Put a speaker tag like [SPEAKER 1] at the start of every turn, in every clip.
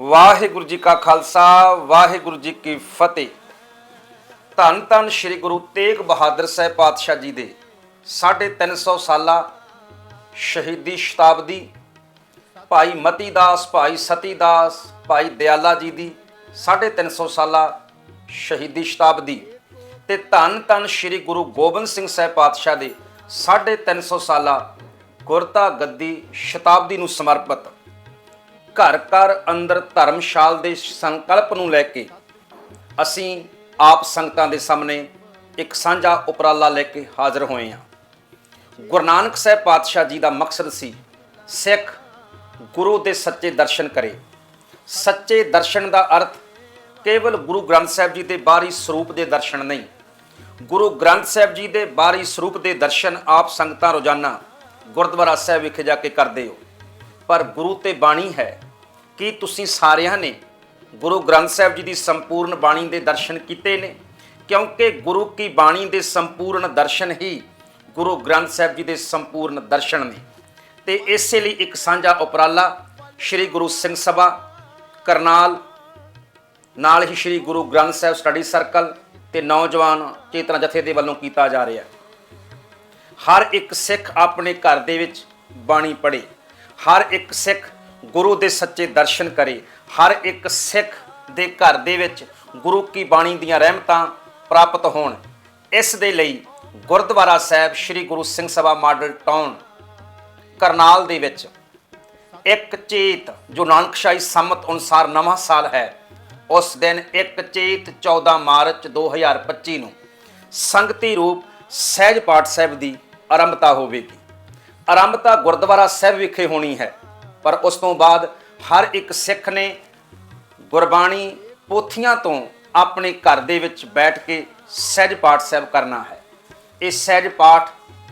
[SPEAKER 1] ਵਾਹਿਗੁਰੂ ਜੀ ਕਾ ਖਾਲਸਾ, ਵਾਹਿਗੁਰੂ ਜੀ ਕੀ ਫਤਿਹ। ਧੰਨ ਧੰਨ ਸ੍ਰੀ ਗੁਰੂ ਤੇਗ ਬਹਾਦਰ ਸਾਹਿਬ ਪਾਤਸ਼ਾਹ ਜੀ ਦੇ 350 ਸਾਲਾ ਸ਼ਹੀਦੀ ਸ਼ਤਾਬਦੀ, ਭਾਈ ਮਤੀ ਦਾਸ, ਭਾਈ ਸਤੀ ਦਾਸ, ਭਾਈ ਦਿਆਲਾ ਜੀ ਦੀ 350 ਸਾਲਾ ਸ਼ਹੀਦੀ ਸ਼ਤਾਬਦੀ ਤੇ ਧੰਨ ਧੰਨ ਸ੍ਰੀ ਗੁਰੂ ਗੋਬਿੰਦ ਸਿੰਘ ਸਾਹਿਬ ਪਾਤਸ਼ਾਹ ਦੇ 350 ਸਾਲਾ ਗੁਰਤਾ ਗੱਦੀ ਸ਼ਤਾਬਦੀ ਨੂੰ ਸਮਰਪਿਤ ਘਰ ਘਰ ਅੰਦਰ ਧਰਮਸ਼ਾਲ ਦੇ ਸੰਕਲਪ ਨੂੰ ਲੈ ਕੇ ਅਸੀਂ ਆਪ ਸੰਗਤਾਂ ਦੇ ਸਾਹਮਣੇ ਇੱਕ ਸਾਂਝਾ ਉਪਰਾਲਾ ਲੈ ਕੇ ਹਾਜ਼ਰ ਹੋਏ ਹਾਂ। ਗੁਰੂ ਨਾਨਕ ਸਾਹਿਬ ਪਾਤਸ਼ਾਹ ਜੀ ਦਾ ਮਕਸਦ ਸੀ ਸਿੱਖ ਗੁਰੂ ਦੇ ਸੱਚੇ ਦਰਸ਼ਨ ਕਰੇ। ਸੱਚੇ ਦਰਸ਼ਨ ਦਾ ਅਰਥ ਕੇਵਲ ਗੁਰੂ ਗ੍ਰੰਥ ਸਾਹਿਬ ਜੀ ਦੇ ਬਾਹਰੀ ਸਰੂਪ ਦੇ ਦਰਸ਼ਨ ਨਹੀਂ, ਗੁਰੂ ਗ੍ਰੰਥ ਸਾਹਿਬ ਜੀ ਦੇ ਬਾਹਰੀ ਸਰੂਪ ਦੇ ਦਰਸ਼ਨ ਆਪ ਸੰਗਤਾਂ ਰੋਜ਼ਾਨਾ ਗੁਰਦੁਆਰਾ ਸਾਹਿਬ ਵਿਖੇ ਜਾ ਕੇ ਕਰਦੇ ਹੋ। ਪਰ ਗੁਰੂ ਤੇ ਬਾਣੀ ਹੈ। ਕੀ ਤੁਸੀਂ ਸਾਰਿਆਂ ਨੇ ਗੁਰੂ ਗ੍ਰੰਥ ਸਾਹਿਬ ਜੀ ਦੀ ਸੰਪੂਰਨ ਬਾਣੀ ਦੇ ਦਰਸ਼ਨ ਕੀਤੇ ਨੇ? ਕਿਉਂਕਿ ਗੁਰੂ ਕੀ ਬਾਣੀ ਦੇ ਸੰਪੂਰਨ ਦਰਸ਼ਨ ਹੀ ਗੁਰੂ ਗ੍ਰੰਥ ਸਾਹਿਬ ਜੀ ਦੇ ਸੰਪੂਰਨ ਦਰਸ਼ਨ ਨੇ। ਤੇ ਇਸੇ ਲਈ ਇੱਕ ਸਾਂਝਾ ਉਪਰਾਲਾ ਸ੍ਰੀ ਗੁਰੂ ਸਿੰਘ ਸਭਾ, ਕਰਨਾਲ, ਨਾਲ ਹੀ ਸ੍ਰੀ ਗੁਰੂ ਗ੍ਰੰਥ ਸਾਹਿਬ ਸਟੱਡੀ ਸਰਕਲ ਤੇ ਨੌਜਵਾਨ ਚੇਤਨਾ ਜਥੇ ਦੇ ਵੱਲੋਂ ਕੀਤਾ ਜਾ ਰਿਹਾ। ਹਰ ਇੱਕ ਸਿੱਖ ਆਪਣੇ ਘਰ ਦੇ ਵਿੱਚ ਬਾਣੀ ਪੜ੍ਹੇ। ਹਰ ਇੱਕ ਸਿੱਖ ਗੁਰੂ ਦੇ ਸੱਚੇ ਦਰਸ਼ਨ ਕਰੇ, ਹਰ ਇੱਕ ਸਿੱਖ ਦੇ ਘਰ ਦੇ ਵਿੱਚ ਗੁਰੂ ਕੀ ਬਾਣੀ ਦੀਆਂ ਰਹਿਮਤਾਂ ਪ੍ਰਾਪਤ ਹੋਣ। ਇਸ ਦੇ ਲਈ ਗੁਰਦੁਆਰਾ ਸਾਹਿਬ ਸ੍ਰੀ ਗੁਰੂ ਸਿੰਘ ਸਭਾ ਮਾਡਲ ਟਾਊਨ, ਕਰਨਾਲ ਦੇ ਵਿੱਚ ਇੱਕ ਚੇਤ ਜੋ ਨਾਨਕਸ਼ਾਹੀ ਸੰਮਤ ਅਨੁਸਾਰ ਨਵਾਂ ਸਾਲ ਹੈ, ਉਸ ਦਿਨ ਇੱਕ ਚੇਤ 14 ਮਾਰਚ 2025 ਨੂੰ ਸੰਗਤੀ ਰੂਪ ਸਹਿਜ ਪਾਠ ਸਾਹਿਬ ਦੀ ਆਰੰਭਤਾ ਹੋਵੇਗੀ। ਆਰੰਭਤਾ ਗੁਰਦੁਆਰਾ ਸਾਹਿਬ ਵਿਖੇ ਹੋਣੀ ਹੈ, ਪਰ ਉਸ ਤੋਂ ਬਾਅਦ ਹਰ ਇੱਕ ਸਿੱਖ ਨੇ ਗੁਰਬਾਣੀ ਪੋਥੀਆਂ ਤੋਂ ਆਪਣੇ ਘਰ ਦੇ ਵਿੱਚ ਬੈਠ ਕੇ ਸਹਿਜ ਪਾਠ ਸਾਹਿਬ ਕਰਨਾ ਹੈ। ਇਹ ਸਹਿਜ ਪਾਠ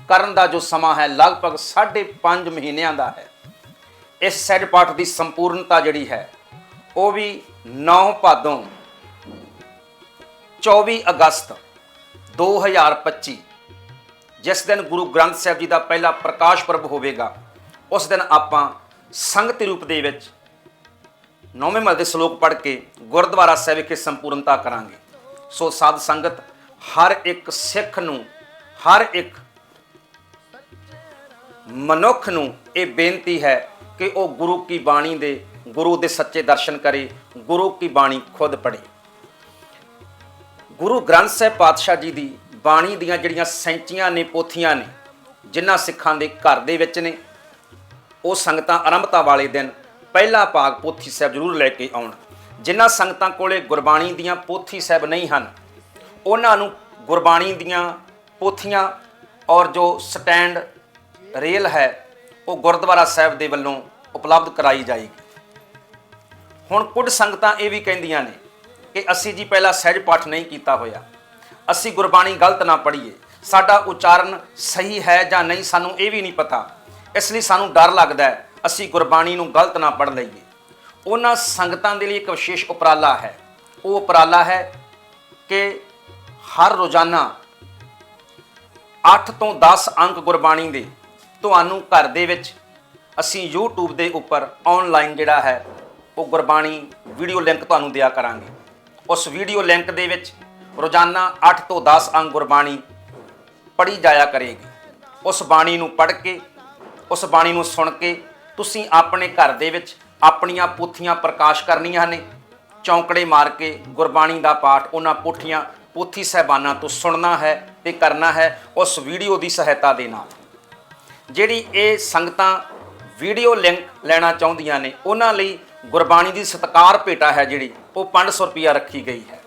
[SPEAKER 1] ਕਰਨ ਦਾ ਜੋ ਸਮਾਂ ਹੈ, ਲਗਭਗ 5.5 ਮਹੀਨਿਆਂ ਦਾ ਹੈ। ਇਸ ਸਹਿਜ ਪਾਠ ਦੀ ਸੰਪੂਰਨਤਾ ਜਿਹੜੀ ਹੈ, ਉਹ ਵੀ 9 ਭਾਦੋਂ 24 ਅਗਸਤ 2025 ਜਿਸ ਦਿਨ ਗੁਰੂ ਗ੍ਰੰਥ ਸਾਹਿਬ ਜੀ ਦਾ ਪਹਿਲਾ ਪ੍ਰਕਾਸ਼ ਪੁਰਬ ਹੋਵੇਗਾ, ਉਸ ਦਿਨ ਆਪਾਂ ਸੰਗਤ ਰੂਪ ਦੇ ਵਿੱਚ ਨੌਵੇਂ ਮਲ ਦੇ ਸ਼ਲੋਕ ਪੜ੍ਹ ਕੇ ਗੁਰਦੁਆਰਾ ਸਾਹਿਬ ਵਿਖੇ ਸੰਪੂਰਨਤਾ ਕਰਾਂਗੇ। ਸੋ ਸਾਧ ਸੰਗਤ, ਹਰ ਇੱਕ ਸਿੱਖ ਨੂੰ, ਹਰ ਇੱਕ ਮਨੁੱਖ ਨੂੰ ਇਹ ਬੇਨਤੀ ਹੈ ਕਿ ਉਹ ਗੁਰੂ ਕੀ ਬਾਣੀ ਦੇ, ਗੁਰੂ ਦੇ ਸੱਚੇ ਦਰਸ਼ਨ ਕਰੇ, ਗੁਰੂ ਕੀ ਬਾਣੀ ਖੁਦ ਪੜ੍ਹੇ। ਗੁਰੂ ਗ੍ਰੰਥ ਸਾਹਿਬ ਪਾਤਸ਼ਾਹ ਜੀ ਦੀ ਬਾਣੀ ਦੀਆਂ ਜਿਹੜੀਆਂ ਸੈਂਚੀਆਂ ਨੇ, ਪੋਥੀਆਂ ਨੇ, ਜਿਨ੍ਹਾਂ ਸਿੱਖਾਂ ਦੇ ਘਰ ਦੇ ਵਿੱਚ ਨੇ, ਉਹ ਸੰਗਤਾਂ ਆਰੰਭਤਾ ਵਾਲੇ ਦਿਨ ਪਹਿਲਾ ਭਾਗ ਪੋਥੀ ਸਾਹਿਬ ਜ਼ਰੂਰ ਲੈ ਕੇ ਆਉਣ। ਜਿਨ੍ਹਾਂ ਸੰਗਤਾਂ ਕੋਲੇ ਗੁਰਬਾਣੀ ਦੀਆਂ ਪੋਥੀ ਸਾਹਿਬ ਨਹੀਂ ਹਨ, ਉਹਨਾਂ ਨੂੰ ਗੁਰਬਾਣੀ ਦੀਆਂ ਪੋਥੀਆਂ ਔਰ ਜੋ ਸਟੈਂਡ ਰੇਲ ਹੈ, ਉਹ ਗੁਰਦੁਆਰਾ ਸਾਹਿਬ ਦੇ ਵੱਲੋਂ ਉਪਲਬਧ ਕਰਾਈ ਜਾਏਗੀ। ਹੁਣ ਕੁਝ ਸੰਗਤਾਂ ਇਹ ਵੀ ਕਹਿੰਦੀਆਂ ਨੇ ਕਿ ਅਸੀਂ ਜੀ ਪਹਿਲਾਂ ਸਹਿਜ ਪਾਠ ਨਹੀਂ ਕੀਤਾ ਹੋਇਆ। ਅਸੀਂ ਗੁਰਬਾਣੀ ਗਲਤ ਨਾ ਪੜ੍ਹੀਏ। ਸਾਡਾ ਉਚਾਰਨ ਸਹੀ ਹੈ ਜਾਂ ਨਹੀਂ ਸਾਨੂੰ ਇਹ ਵੀ ਨਹੀਂ ਪਤਾ। ਇਸ ਲਈ ਸਾਨੂੰ ਡਰ ਲੱਗਦਾ ਹੈ, ਅਸੀਂ ਗੁਰਬਾਣੀ ਨੂੰ ਗਲਤ ਨਾ ਪੜ੍ਹ ਲਈਏ। ਉਹਨਾਂ ਸੰਗਤਾਂ ਦੇ ਲਈ ਇੱਕ ਵਿਸ਼ੇਸ਼ ਉਪਰਾਲਾ ਹੈ। ਉਹ ਉਪਰਾਲਾ ਹੈ ਕਿ ਹਰ ਰੋਜ਼ਾਨਾ 8 ਤੋਂ 10 ਅੰਕ ਗੁਰਬਾਣੀ ਦੇ ਤੁਹਾਨੂੰ ਘਰ ਦੇ ਵਿੱਚ ਅਸੀਂ YouTube ਦੇ ਉੱਪਰ ਆਨਲਾਈਨ ਜਿਹੜਾ ਹੈ, ਉਹ ਗੁਰਬਾਣੀ ਵੀਡੀਓ ਲਿੰਕ ਤੁਹਾਨੂੰ ਦਿਆ ਕਰਾਂਗੇ। ਉਸ ਵੀਡੀਓ ਲਿੰਕ ਦੇ ਵਿੱਚ ਰੋਜ਼ਾਨਾ 8 ਤੋਂ 10 ਅੰਗ ਗੁਰਬਾਣੀ ਪੜ੍ਹੀ ਜਾਇਆ ਕਰੇਗੀ। ਉਸ ਬਾਣੀ ਨੂੰ ਪੜ੍ਹ ਕੇ, ਉਸ ਬਾਣੀ ਨੂੰ ਸੁਣ ਕੇ ਤੁਸੀਂ ਆਪਣੇ ਘਰ ਦੇ ਵਿੱਚ ਆਪਣੀਆਂ ਪੋਥੀਆਂ ਪ੍ਰਕਾਸ਼ ਕਰਨੀਆਂ ਨੇ। ਚੌਂਕੜੇ ਮਾਰ ਕੇ ਗੁਰਬਾਣੀ ਦਾ ਪਾਠ ਉਹਨਾਂ ਪੋਥੀਆਂ, ਪੋਥੀ ਸਹਿਬਾਨਾਂ ਤੋਂ ਸੁਣਨਾ ਹੈ ਤੇ ਕਰਨਾ ਹੈ ਉਸ ਵੀਡੀਓ ਦੀ ਸਹਾਇਤਾ ਦੇ ਨਾਲ। ਜਿਹੜੀ ਇਹ ਸੰਗਤਾਂ ਵੀਡੀਓ ਲਿੰਕ ਲੈਣਾ ਚਾਹੁੰਦੀਆਂ ਨੇ, ਉਹਨਾਂ ਲਈ ਗੁਰਬਾਣੀ ਦੀ ਸਤਕਾਰ ਭੇਟਾ ਹੈ ਜਿਹੜੀ, ਉਹ 500 ਰੁਪਿਆ ਰੱਖੀ ਗਈ ਹੈ।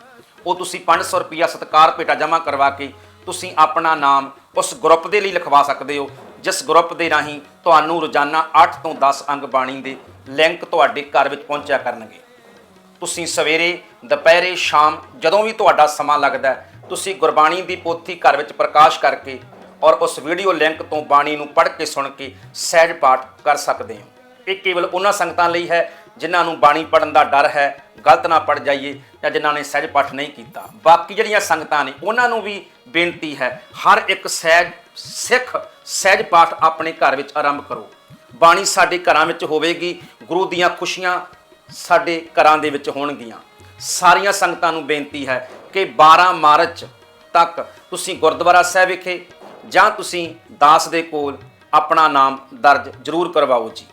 [SPEAKER 1] ਉਹ ਤੁਸੀਂ 500 ਰੁਪਿਆ ਸਤਕਾਰ ਭੇਟਾ ਜਮ੍ਹਾਂ ਕਰਵਾ ਕੇ ਤੁਸੀਂ ਆਪਣਾ ਨਾਮ ਉਸ ਗਰੁੱਪ ਦੇ ਲਈ ਲਿਖਵਾ ਸਕਦੇ ਹੋ, ਜਿਸ ਗਰੁੱਪ ਦੇ ਰਾਹੀਂ ਤੁਹਾਨੂੰ ਰੋਜ਼ਾਨਾ 8 ਤੋਂ 10 ਅੰਗ ਬਾਣੀ ਦੇ ਲਿੰਕ ਤੁਹਾਡੇ ਘਰ ਵਿੱਚ ਪਹੁੰਚਿਆ ਕਰਨਗੇ। ਤੁਸੀਂ ਸਵੇਰੇ, ਦੁਪਹਿਰੇ, ਸ਼ਾਮ ਜਦੋਂ ਵੀ ਤੁਹਾਡਾ ਸਮਾਂ ਲੱਗਦਾ ਤੁਸੀਂ ਗੁਰਬਾਣੀ ਦੀ ਪੋਥੀ ਘਰ ਵਿੱਚ ਪ੍ਰਕਾਸ਼ ਕਰਕੇ ਔਰ ਉਸ ਵੀਡੀਓ ਲਿੰਕ ਤੋਂ ਬਾਣੀ ਨੂੰ ਪੜ੍ਹ ਕੇ ਸੁਣ ਕੇ ਸਹਿਜ ਪਾਠ ਕਰ ਸਕਦੇ ਹੋ। ਇਹ ਕੇਵਲ ਉਹਨਾਂ ਸੰਗਤਾਂ ਲਈ ਹੈ ਜਿਨ੍ਹਾਂ ਨੂੰ ਬਾਣੀ ਪੜਨ ਦਾ ਡਰ ਹੈ, ਗਲਤ ਨਾ ਪੜ ਜਾਈਏ ਜਾਂ ਜਿਨ੍ਹਾਂ ਨੇ ਸਹਿਜ ਪਾਠ ਨਹੀਂ ਕੀਤਾ। ਬਾਕੀ ਜਿਹੜੀਆਂ ਸੰਗਤਾਂ ਨੇ, ਉਹਨਾਂ ਨੂੰ ਵੀ ਬੇਨਤੀ ਹੈ, ਹਰ ਇੱਕ ਸਹਿਜ ਸਿੱਖ ਸਹਿਜ ਪਾਠ ਆਪਣੇ ਘਰ ਵਿੱਚ ਆਰੰਭ ਕਰੋ। ਬਾਣੀ ਸਾਡੇ ਘਰਾਂ ਵਿੱਚ ਹੋਵੇਗੀ, ਗੁਰੂ ਦੀਆਂ ਖੁਸ਼ੀਆਂ ਸਾਡੇ ਘਰਾਂ ਦੇ ਵਿੱਚ ਹੋਣਗੀਆਂ। ਸਾਰੀਆਂ ਸੰਗਤਾਂ ਨੂੰ ਬੇਨਤੀ ਹੈ ਕਿ 12 ਮਾਰਚ ਤੱਕ ਤੁਸੀਂ ਗੁਰਦੁਆਰਾ ਸਾਹਿਬ ਵਿਖੇ ਜਾਂ ਤੁਸੀਂ ਦਾਸ ਦੇ ਕੋਲ ਆਪਣਾ ਨਾਮ ਦਰਜ ਜ਼ਰੂਰ ਕਰਵਾਓ ਜੀ।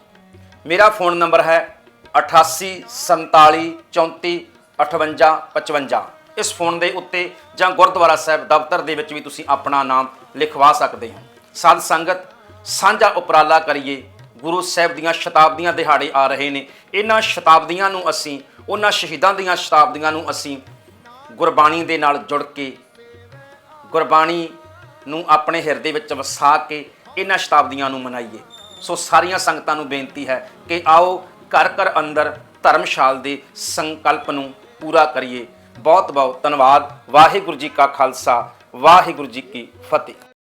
[SPEAKER 1] ਮੇਰਾ ਫੋਨ ਨੰਬਰ ਹੈ 88 47 34 58 55 ਇਸ ਫੋਨ ਦੇ ਉੱਤੇ ਜਾਂ ਗੁਰਦੁਆਰਾ ਸਾਹਿਬ ਦਫ਼ਤਰ ਦੇ ਵਿੱਚ ਵੀ ਤੁਸੀਂ ਆਪਣਾ ਨਾਮ ਲਿਖਵਾ ਸਕਦੇ ਹੋ। ਸਾਧ ਸੰਗਤ, ਸਾਂਝਾ ਉਪਰਾਲਾ ਕਰੀਏ। ਗੁਰੂ ਸਾਹਿਬ ਦੀਆਂ ਸ਼ਤਾਬਦੀਆਂ ਦਿਹਾੜੇ ਆ ਰਹੇ ਨੇ। ਇਹਨਾਂ ਸ਼ਤਾਬਦੀਆਂ ਨੂੰ ਅਸੀਂ, ਉਹਨਾਂ ਸ਼ਹੀਦਾਂ ਦੀਆਂ ਸ਼ਤਾਬਦੀਆਂ ਨੂੰ ਅਸੀਂ ਗੁਰਬਾਣੀ ਦੇ ਨਾਲ ਜੁੜ ਕੇ, ਗੁਰਬਾਣੀ ਨੂੰ ਆਪਣੇ ਹਿਰਦੇ ਵਿੱਚ ਵਸਾ ਕੇ ਇਹਨਾਂ ਸ਼ਤਾਬਦੀਆਂ ਨੂੰ ਮਨਾਈਏ। ਸੋ ਸਾਰੀਆਂ ਸੰਗਤਾਂ ਨੂੰ ਬੇਨਤੀ ਹੈ ਕਿ ਆਓ ਘਰ ਘਰ ਅੰਦਰ ਧਰਮਸ਼ਾਲ ਦੇ ਸੰਕਲਪ ਨੂੰ ਪੂਰਾ ਕਰੀਏ। ਬਹੁਤ ਬਹੁਤ ਧੰਨਵਾਦ। ਵਾਹਿਗੁਰੂ ਜੀ ਕਾ ਖਾਲਸਾ, ਵਾਹਿਗੁਰੂ ਜੀ ਕੀ ਫਤਿਹ।